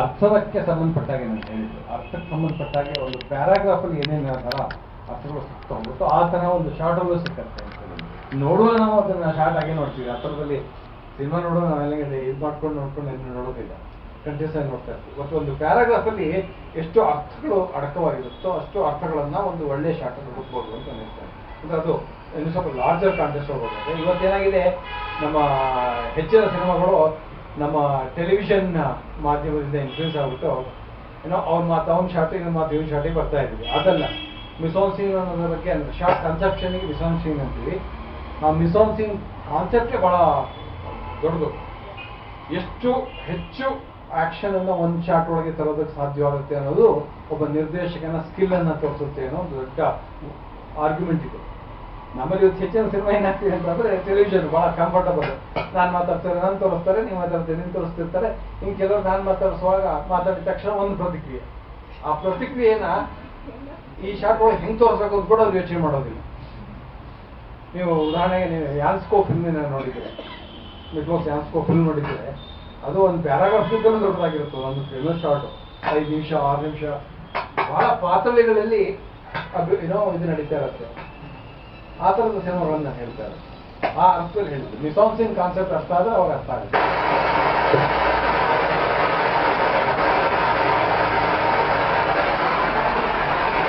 ಅರ್ಥಕ್ಕೆ ಸಂಬಂಧಪಟ್ಟಾಗೆ ನಾನು ಹೇಳಿದ್ದು. ಅರ್ಥಕ್ಕೆ ಸಂಬಂಧಪಟ್ಟಾಗೆ ಒಂದು ಪ್ಯಾರಾಗ್ರಾಫ್ ಅಲ್ಲಿ ಏನೇನು ಥರ ಅರ್ಥಗಳು ಸಿಗ್ತಾ ಹೋಗುತ್ತೋ ಆ ಥರ ಒಂದು ಶಾರ್ಟಲ್ಲೂ ಸಿಕ್ಕತ್ತೆ ಅಂತ. ನೋಡುವ ನಾವು ಅದನ್ನ ಶಾರ್ಟ್ ಆಗಿ ನೋಡ್ತೀವಿ. ಆ ಥರದಲ್ಲಿ ಸಿನಿಮಾ ನೋಡುವ ನಾವೆಲ್ಲ ಇದು? ಮಾಡ್ಕೊಂಡು ನೋಡ್ಕೊಂಡು ಏನು ನೋಡೋದಿಲ್ಲ. ಕಂಟಿನ್ಯೂಸ್ ಆಗಿ ನೋಡ್ತಾ ಇರ್ತೀವಿ. ಮತ್ತು ಒಂದು ಪ್ಯಾರಾಗ್ರಾಫ್ ಅಲ್ಲಿ ಎಷ್ಟು ಅರ್ಥಗಳು ಅಡಕವಾಗಿರುತ್ತೋ ಅಷ್ಟು ಅರ್ಥಗಳನ್ನು ಒಂದು ಒಳ್ಳೆ ಶಾರ್ಟ್ ಅಲ್ಲಿ ಹುಡ್ಬೋದು ಅಂತ ಹೇಳ್ತಾರೆ ಅಂದ್ರೆ ಅದು ಇನ್ನು ಸ್ವಲ್ಪ ಲಾರ್ಜರ್ ಕಾಂಟೆಸ್ಟ್ ಹೋಗೋದಾದ್ರೆ ಇವತ್ತೇನಾಗಿದೆ? ನಮ್ಮ ಹೆಚ್ಚಿನ ಸಿನಿಮಾಗಳು ನಮ್ಮ ಟೆಲಿವಿಷನ್ ಮಾಧ್ಯಮದಿಂದ ಇನ್ಫ್ಲೂಯೆನ್ಸ್ ಆಗ್ಬಿಟ್ಟು ಏನೋ ಅವ್ರ ಮಾತು ಅವ್ನ ಶಾರ್ಟಿ ನಮ್ಮ ಮಾತು ಇವ್ನ ಶಾರ್ಟಿಗೆ ಬರ್ತಾ ಇದ್ವಿ. ಅದಲ್ಲ ಮಿಸೋನ್ಸಿಂಗ್ ಅನ್ನೋದ್ರ ಬಗ್ಗೆ ಅಂದ್ರೆ ಶಾರ್ಟ್ ಕನ್ಸೆಪ್ಷನ್ಗೆ ಮಿಸೋನ್ಸಿಂಗ್ ಅಂತೀವಿ. ಆ ಮಿಸೋನ್ ಸಿಂಗ್ ಕಾನ್ಸೆಪ್ಟೇ ಬಹಳ ದೊಡ್ಡದು. ಎಷ್ಟು ಹೆಚ್ಚು ಆಕ್ಷನ್ ಅನ್ನ ಒಂದು ಶಾಟ್ ಒಳಗೆ ತರೋದಕ್ಕೆ ಸಾಧ್ಯವಾಗುತ್ತೆ ಅನ್ನೋದು ಒಬ್ಬ ನಿರ್ದೇಶಕನ ಸ್ಕಿಲ್ ಅನ್ನ ತೋರಿಸುತ್ತೆ ಅನ್ನೋ ದೊಡ್ಡ ಆರ್ಗ್ಯುಮೆಂಟ್ ಇದೆ. ನಮ್ಮಲ್ಲಿ ಇವತ್ತು ಹೆಚ್ಚಿನ ಸಿನಿಮಾ ಏನಾಗ್ತಿದೆ ಅಂತಂದ್ರೆ ಟೆಲಿವಿಷನ್ ಬಹಳ ಕಂಫರ್ಟಬಲ್ ನಾನು ಮಾತಾಡ್ತಾರೆ ನಾನು ತೋರಿಸ್ತಾರೆ ನೀವು ಮಾತಾಡ್ತೀರಿ ನೀನು ತೋರಿಸ್ತಿರ್ತಾರೆ. ಹಿಂಗೆ ಕೆಲವರು ನಾನು ಮಾತಾಡಿಸುವಾಗ ಮಾತಾಡಿದ ತಕ್ಷಣ ಒಂದು ಪ್ರತಿಕ್ರಿಯೆ. ಆ ಪ್ರತಿಕ್ರಿಯೆನ ಈ ಶಾಟ್ ಒಳಗೆ ಹೆಂಗೆ ತೋರಿಸ್ಬೇಕು ಅಂತ ಕೂಡ ಅವ್ರು ಯೋಚನೆ ಮಾಡೋದಿಲ್ಲ. ನೀವು ಉದಾಹರಣೆಗೆ ನೀವು ಯಾನ್ಸ್ಕೋ ಫಿಲ್ಮಿನ ನೋಡಿದ್ರೆ ಬಿಗ್ ಬಾಸ್ ಯಾನ್ಸ್ಕೋ ಫಿಲ್ಮ್ ನೋಡಿದ್ರೆ ಅದು ಒಂದು ಪ್ಯಾರಾಗ್ರಾಫ್ ಇದ್ದರೂ ದೊಡ್ಡದಾಗಿರುತ್ತೆ, ಒಂದು ಫಿಲ್ಮ್ ಶಾರ್ಟ್ ಐದು ನಿಮಿಷ, ಆರು ನಿಮಿಷ. ಬಹಳ ಪಾತ್ರಗಳಲ್ಲಿ ಅದು ಏನೋ ಇದು ನಡೀತಾ ಇರುತ್ತೆ. ಆ ಥರದ ಸಿನಿಮಾಗಳನ್ನ ನಾನು ಹೇಳ್ತಾ ಇರೋದು ಆ ಅರ್ಥದಲ್ಲಿ ಹೇಳಿದ್ರು ಮಿಸಾನ್ಸಿನ್ ಕಾನ್ಸೆಪ್ಟ್ ಅರ್ಥ ಆದರೆ ಅವಾಗ ಅರ್ಥ ಆಗುತ್ತೆ